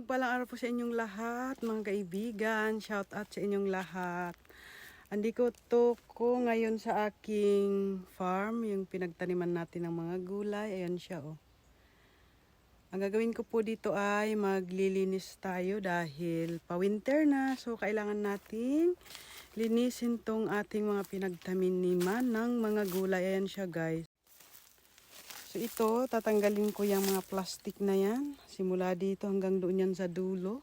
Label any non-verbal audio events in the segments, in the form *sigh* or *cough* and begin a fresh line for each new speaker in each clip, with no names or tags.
mapagpalang araw po sa inyong lahat, mga kaibigan. Shout out sa inyong lahat. Andi ko to ko ngayon sa aking farm, yung pinagtaniman natin ng mga gulay. Ayan siya, oh. Ang gagawin ko po dito ay maglilinis tayo dahil pa-winter na. So, kailangan nating linisin tong ating mga pinagtaminiman ng mga gulay. Ayan siya, guys. So ito, tatanggalin ko yung mga plastic na yan. Simula dito hanggang doon yan sa dulo.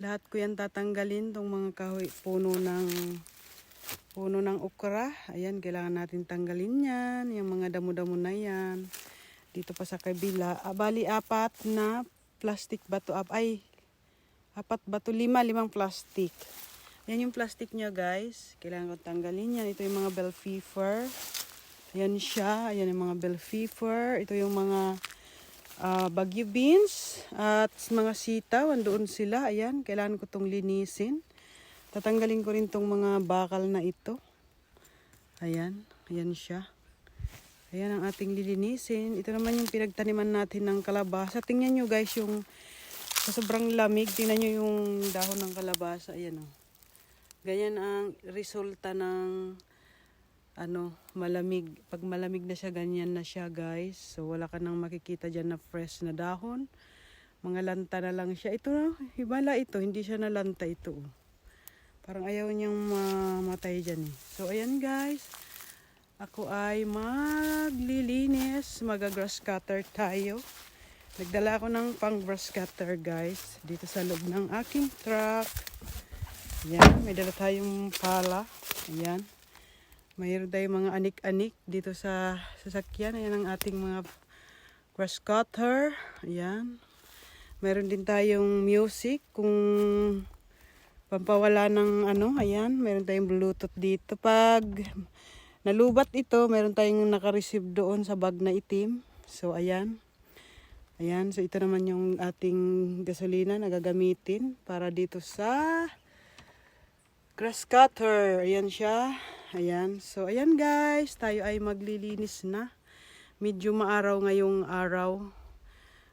Lahat ko yan tatanggalin, tong mga kahoy, puno ng puno ng okra. Ayan, kailangan natin tanggalin yan. Yung mga damo-damo na yan. Dito pa sa kabila. Ah, bali, apat na plastic bato. Up. Ay, apat bato, lima, limang plastic. Yan yung plastic niya, guys. Kailangan ko tanggalin yan. Ito yung mga bell pepper. Ayan siya. Ayan yung mga bell pepper. Ito yung mga ah, bagyo beans. At mga sitaw. Andoon sila. Ayan. Kailangan ko itong linisin. Tatanggalin ko rin tong mga bakal na ito. Ayan. Ayan siya. Ayan ang ating lilinisin. Ito naman yung pinagtaniman natin ng kalabasa. Tingnan nyo guys yung sa sobrang lamig. Tingnan nyo yung dahon ng kalabasa. Ayan o. Ganyan ang resulta ng ano, malamig. Pag malamig na siya, ganyan na siya, guys. So, wala ka nang makikita dyan na fresh na dahon. Mga lanta na lang siya. Ito na, hibala ito. Hindi siya na lanta ito. Parang ayaw niyang mamatay dyan eh. So, ayan guys. Ako ay maglilinis. Mag-grass cutter tayo. Nagdala ako ng pang grass cutter, guys. Dito sa loob ng aking truck. Ayan, may dala tayong pala. Ayan. Mayroon tayong mga anik-anik dito sa sasakyan. Ayan ang ating mga grass cutter. Ayan. Meron din tayong music kung pampawala ng ano. Ayan. Meron tayong bluetooth dito. Pag nalubat ito, meron tayong nakareceive doon sa bag na itim. So, ayan. Ayan. So, ito naman yung ating gasolina na gagamitin para dito sa grass cutter. Ayan siya. Ayan. So, ayan guys. Tayo ay maglilinis na. Medyo maaraw ngayong araw.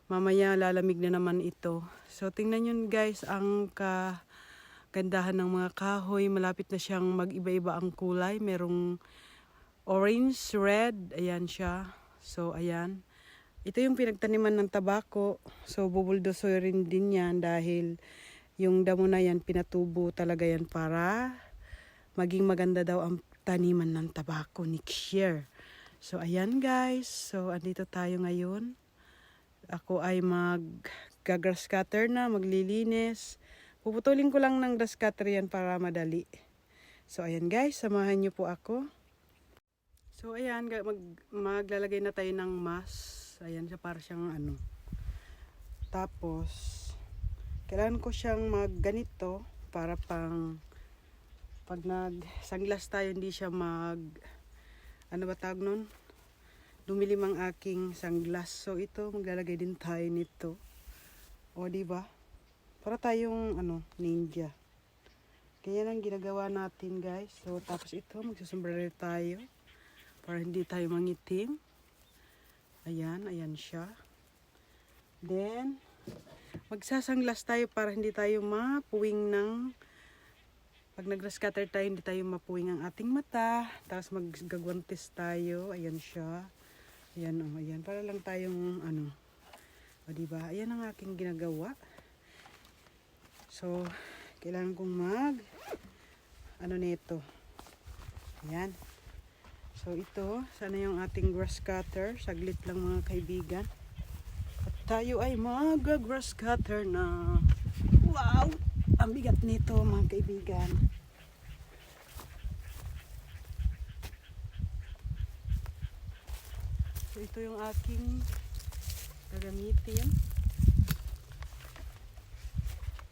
Mamaya lalamig na naman ito. So, tingnan nyo guys ang kagandahan ng mga kahoy. Malapit na siyang mag-iba-iba ang kulay. Merong orange, red. Ayan siya. So, ayan. Ito yung pinagtaniman ng tabako. So, bubuldoso rin din yan dahil yung damo na yan, pinatubo talaga yan para maging maganda daw ang taniman ng tabako next year. So, ayan guys. So, andito tayo ngayon. Ako ay mag grass cutter na, maglilinis. Puputulin ko lang ng grass cutter yan para madali. So, ayan guys. Samahan niyo po ako. So, ayan. Mag, maglalagay na tayo ng mask. Ayan siya para siyang ano. Tapos, kailangan ko siyang magganito para pang pag nag sunglass tayo hindi siya mag ano ba tawag nun? Dumilim ang aking sunglass so ito maglalagay din tayo nito. O di ba? Para tayong ano ninja. Kaya lang ginagawa natin guys. So tapos ito magsusombrero tayo para hindi tayo mangitim. Ayan ayan siya. Then magsasanglas tayo para hindi tayo mapuwing ng pag nag-grass cutter tayo hindi tayo mapuwing ang ating mata. Tapos maggagwantes tayo. Ayan siya. Ayan o ayan. Para lang tayong ano o diba? Ayan ang aking ginagawa. So kailangan kong mag ano nito? Ayan. So ito sana yung ating grass cutter saglit lang mga kaibigan. At tayo ay mag-grass cutter na. Wow! Ang bigat nito mga kaibigan. So ito yung aking gagamitin.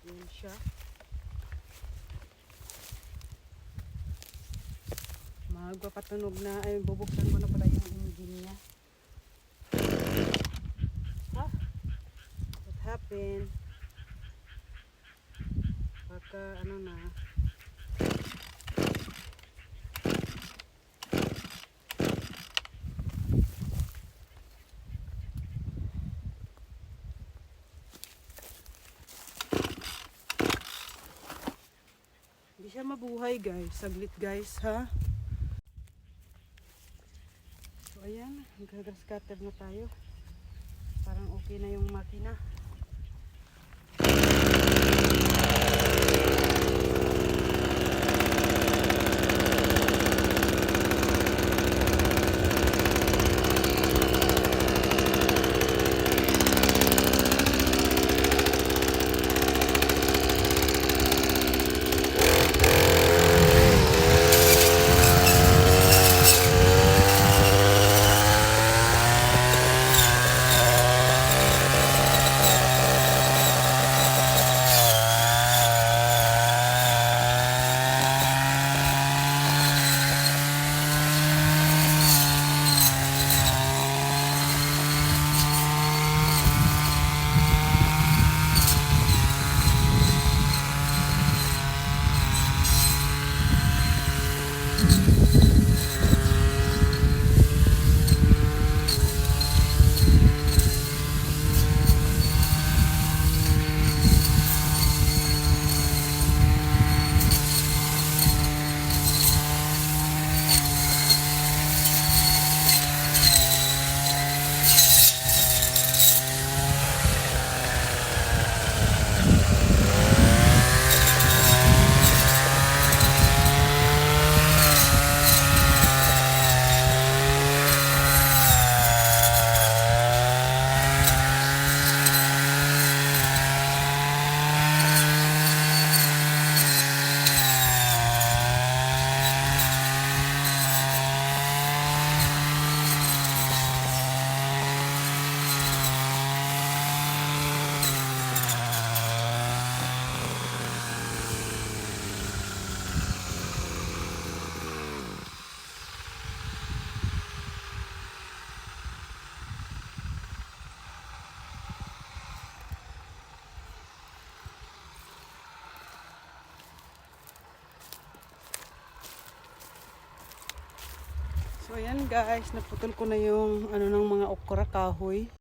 Yan siya. Magpapatunog na, ay bubuksan ko na pala yung engine niya. Ah, what happened? naka ano na Hindi siya mabuhay guys. Saglit guys ha. So ayan, nag-grass na tayo. Parang okay na yung makina. So ayan guys, naputol ko na yung ano ng mga okra kahoy.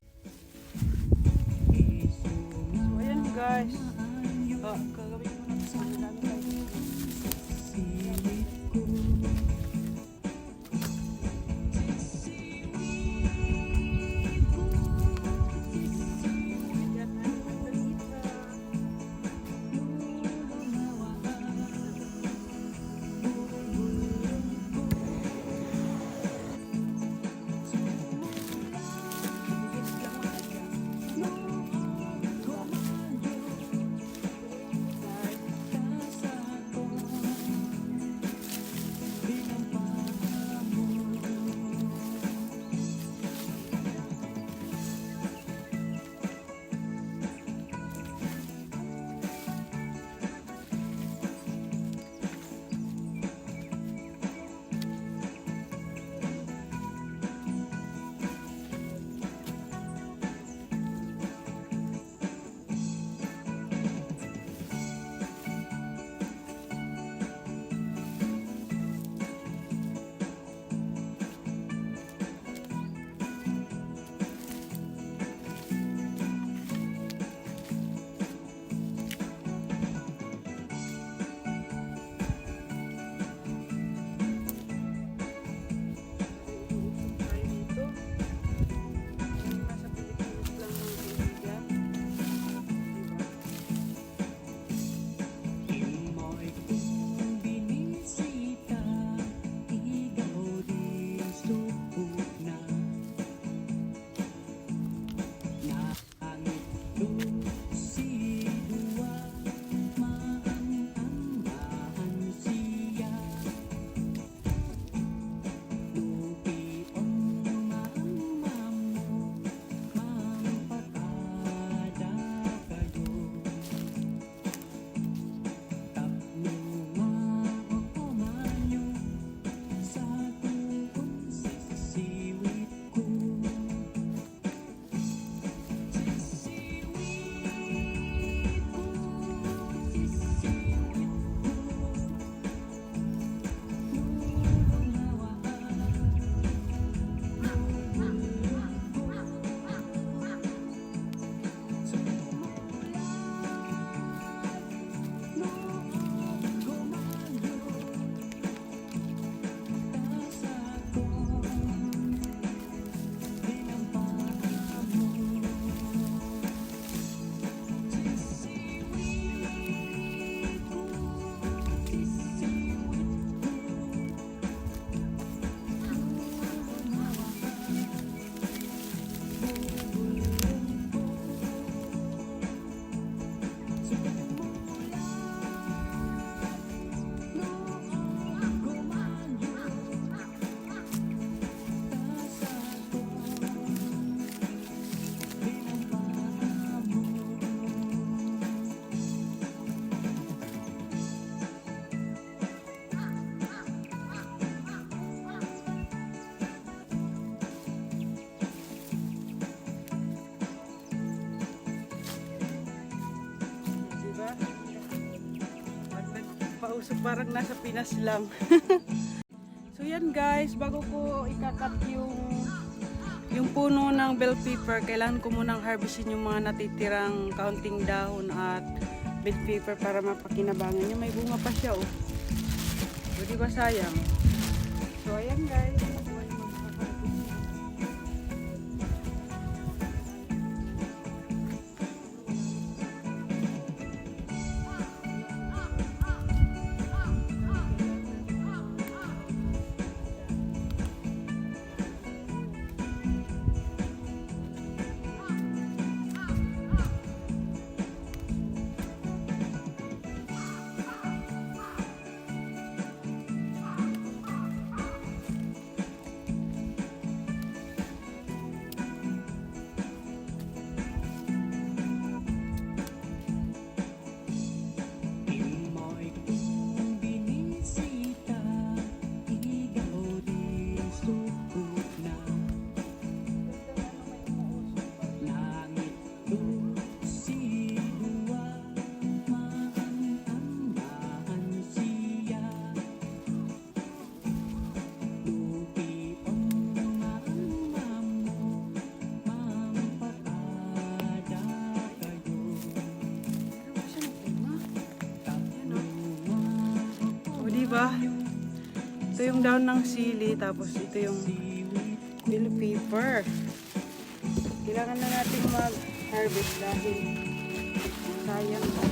So ayan guys. Ah, So parang nasa Pinas lang. *laughs* so yan guys, bago ko ikakat yung yung puno ng bell pepper, kailangan ko munang harvestin yung mga natitirang kaunting dahon at bell pepper para mapakinabangan niya. May bunga pa siya oh. So di ba sayang? So ayan guys. Daon ng sili tapos ito yung bell pepper. Kailangan na natin mag-harvest dahil sayang talaga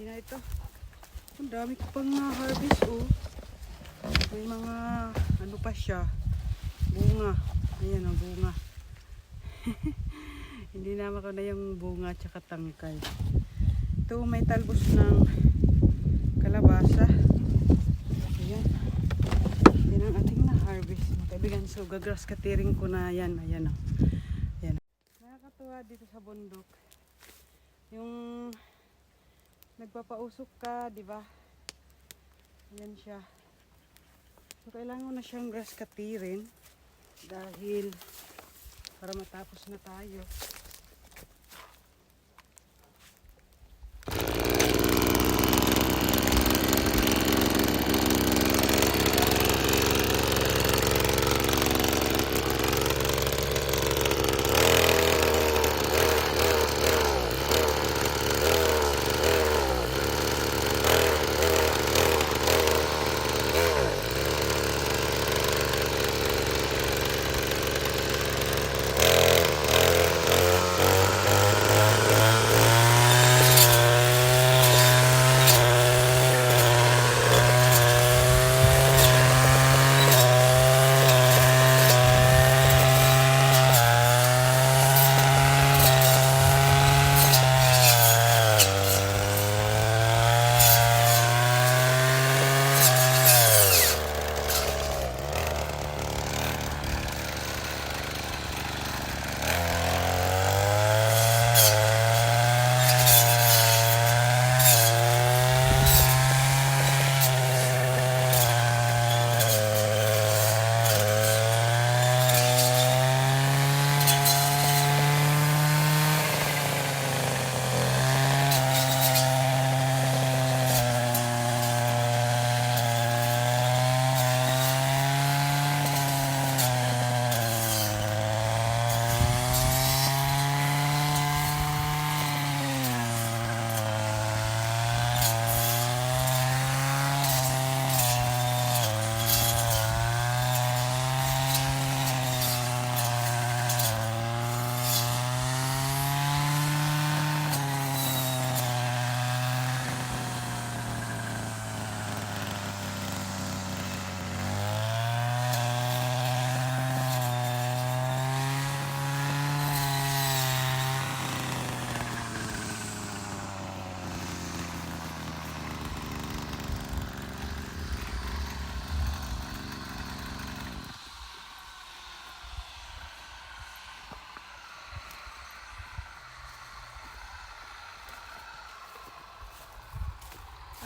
Hindi na ito. Ang dami ko pang na-harvest oh. May mga ano pa siya. Bunga. Ayan ang bunga. *laughs* Hindi naman ko na yung bunga tsaka tangkay. Ito may talbos ng kalabasa. Ayan. Yan ang ating na-harvest. Kaibigan, so gagrass cutting ko na yan. Ayan o. Ayan. Nakakatuwa dito sa bundok. Yung nagpapausok ka, di ba? Ayan siya. So kailangan na siyang grass cutting dahil para matapos na tayo.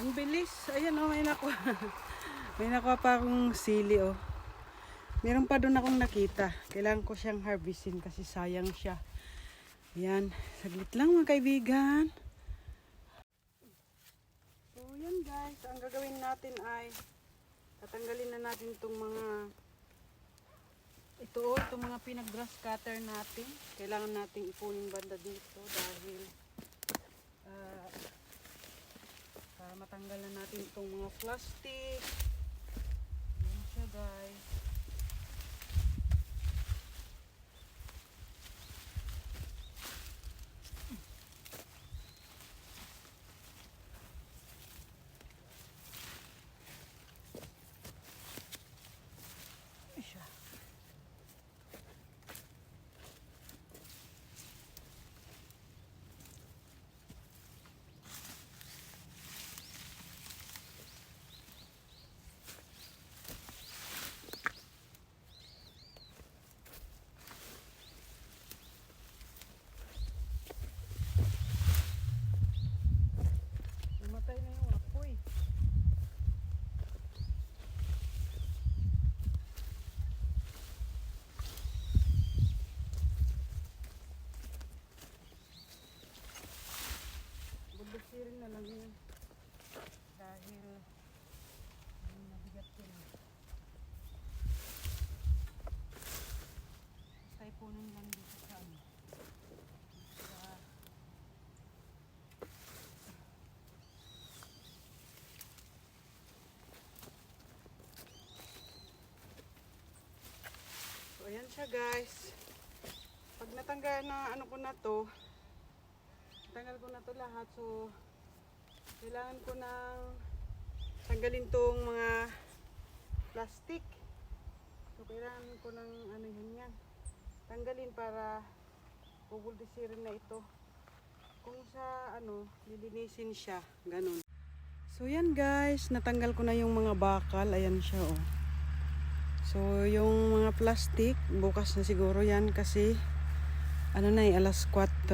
Ang bilis. Ayan oh, may nakuha. *laughs* may nakuha pa akong sili oh. Meron pa doon akong nakita. Kailangan ko siyang harvestin kasi sayang siya. Ayan. Saglit lang mga kaibigan. So yan guys. Ang gagawin natin ay tatanggalin na natin itong mga ito oh, itong mga pinag-grass cutter natin. Kailangan nating ipunin banda dito dahil ah, para matanggalan natin itong mga plastic. Yan siya guys. Isya. Namatay na yung apoy. Bubusirin na lang yan. Dahil mabigat yun. Basta ipunin lang dito sa ano. Sa So, ayan siya guys. Pag natanggal na ano ko na to, natanggal ko na to lahat. So, kailangan ko nang tanggalin tong mga plastic. So, kailangan ko ng ano yun yan. Tanggalin para bubultisirin na ito. Kung sa ano, lilinisin siya. Ganun. So, yan guys. Natanggal ko na yung mga bakal. Ayan siya oh. So, yung mga plastic, bukas na siguro yan kasi ano na eh, alas 4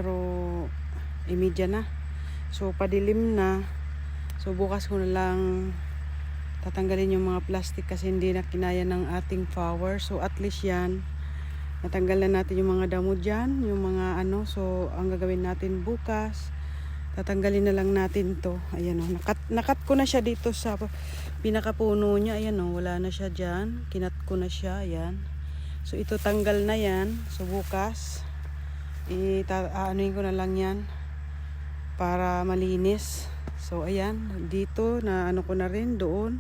imidya na. So, padilim na. So, bukas ko na lang tatanggalin yung mga plastic kasi hindi na kinaya ng ating power. So, at least yan, natanggal na natin yung mga damo dyan, yung mga ano. So, ang gagawin natin bukas, tatanggalin na lang natin to. Ayan o, nakat, nakat ko na siya dito sa pinakapuno niya. Ayan o, wala na siya dyan. Kinat ko na siya, ayan. So, ito tanggal na yan. So, bukas, ita, aanuin ko na lang yan para malinis. So, ayan, dito na ano ko na rin doon.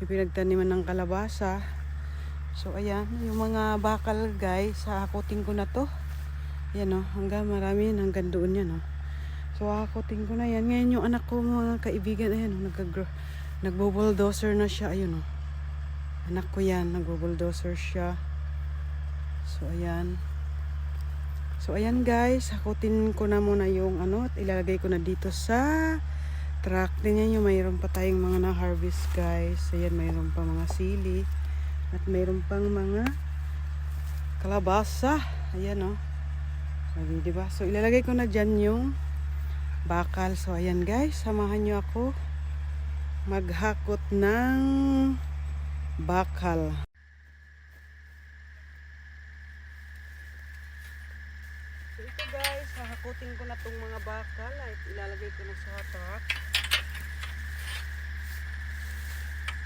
May pinagtaniman ng kalabasa. So, ayan, yung mga bakal guys, hakutin ko na to. Ayan o, hanggang marami, hanggang doon yan o. So, hakutin ko na yan. Ngayon yung anak ko mga kaibigan, ayan o, nagka, nagbo-bulldozer na siya. Ayun o. Anak ko yan, nagbo-bulldozer siya. So, ayan. So, ayan guys, hakutin ko na muna yung ano, at ilalagay ko na dito sa truck. Tingnan nyo, mayroon pa tayong mga na-harvest guys. Ayan, mayroon pa mga sili. At mayroon pang mga kalabasa. Ayan o. Sabi, diba? So, ilalagay ko na dyan yung bakal. So, ayan guys, samahan nyo ako maghakot ng bakal. So, ito guys, hahakutin ko na tong mga bakal at ilalagay ko na sa truck.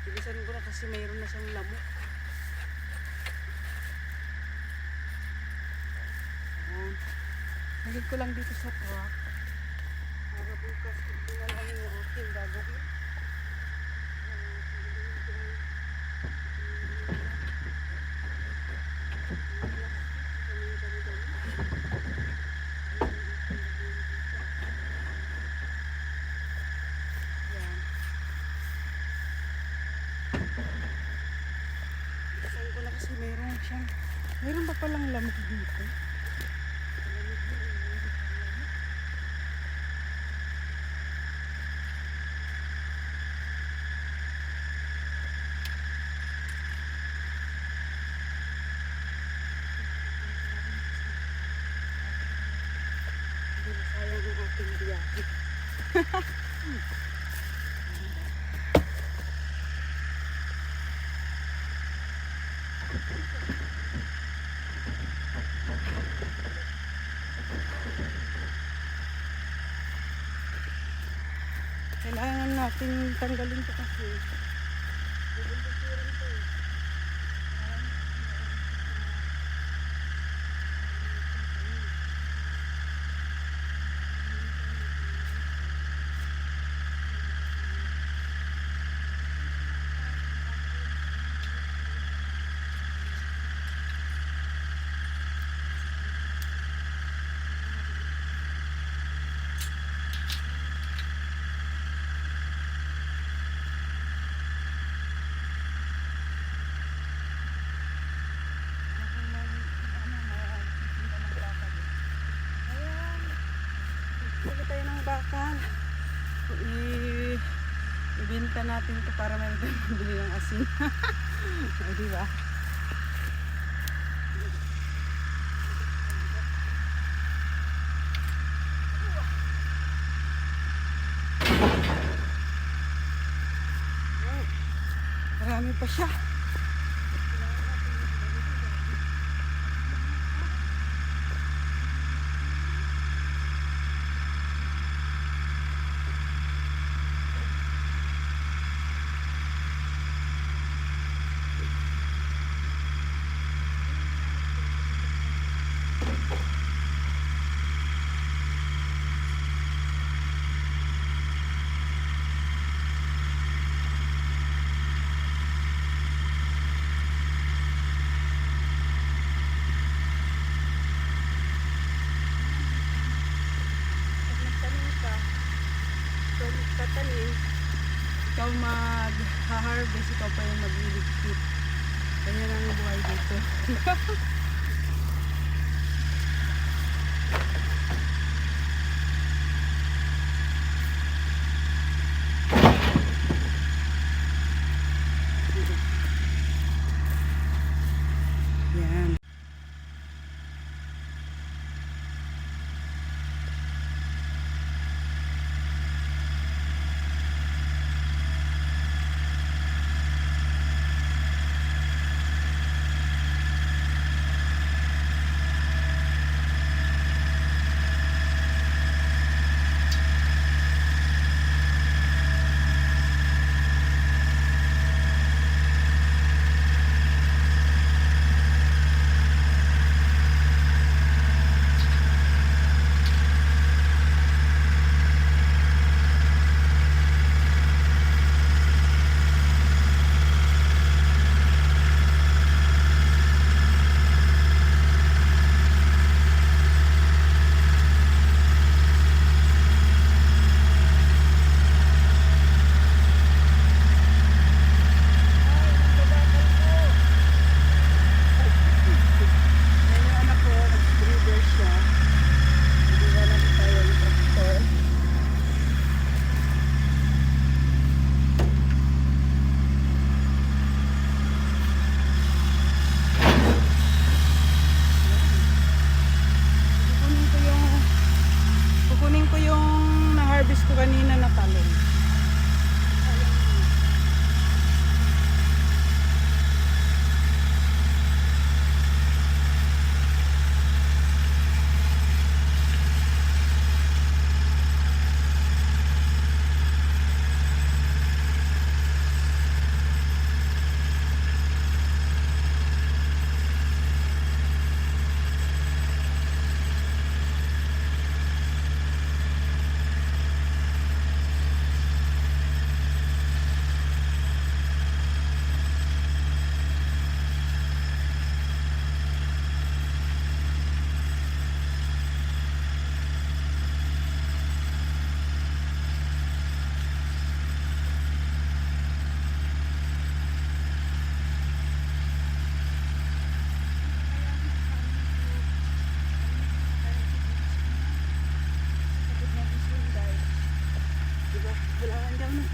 Bilisan ko na kasi mayroon na siyang lamok. Ayan. Lagay ko lang dito sa truck. Para bukas ito na lang yung aking gagawin. Yan. Kailangan natin tanggalin ito kasi. Asin. *laughs* o, di ba? Oh, Marami pa siya. Pag nagtanim ka, ikaw magtatanim, ikaw mag-harvest, ikaw pa yung magliligpit. Kanya lang ang buhay dito. *laughs*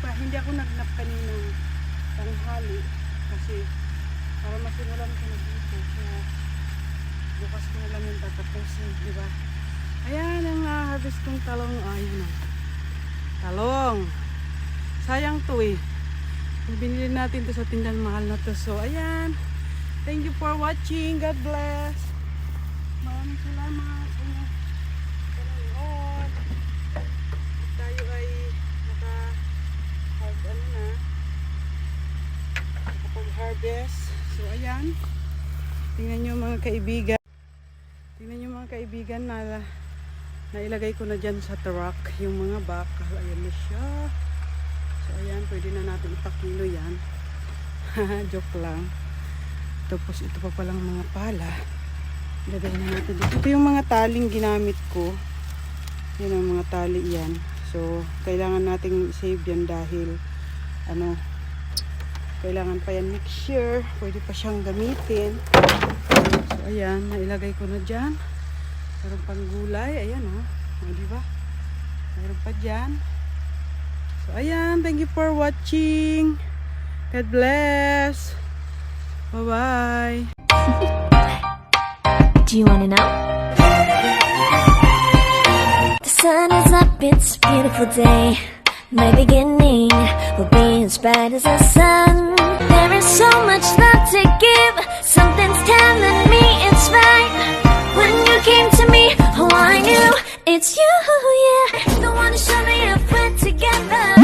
nagpa, hindi ako nagnap kaninang tanghali kasi para masimulan ko na dito. Kaya bukas ko na lang yung tatapusin, di ba? Ayan ang na-harvest kong talong. Oh, ayan o. Talong. Sayang to eh. Binili natin to sa tindahan mahal na to. So, ayan. Thank you for watching. God bless. Maraming salamat sa inyong panonood. Tayo ay naka hard ano na nakapag-harvest. So ayan. Tingnan nyo mga kaibigan. Tingnan nyo mga kaibigan na nailagay ko na dyan sa truck yung mga bakal. Ayan na siya. So ayan, pwede na natin ipakilo yan. *laughs* Joke lang. Tapos ito pa palang mga pala. Ilagay na natin dito. Ito yung mga taling ginamit ko. Yan ang mga tali yan. So, kailangan nating save yan dahil ano, kailangan pa yan next. Pwede pa siyang gamitin. So, ayan, nailagay ko na dyan. Meron pang gulay. Ayan, oh. O, di ba? Meron pa dyan. So, ayan. Thank you for watching. God bless. Bye-bye. *laughs*
Do you wanna know? The sun is up, it's a beautiful day. My beginning will be as bright as the sun. There is so much love to give. Something's telling me it's right. When you came to me, oh, I knew it's you, yeah. The one who showed me if we're together.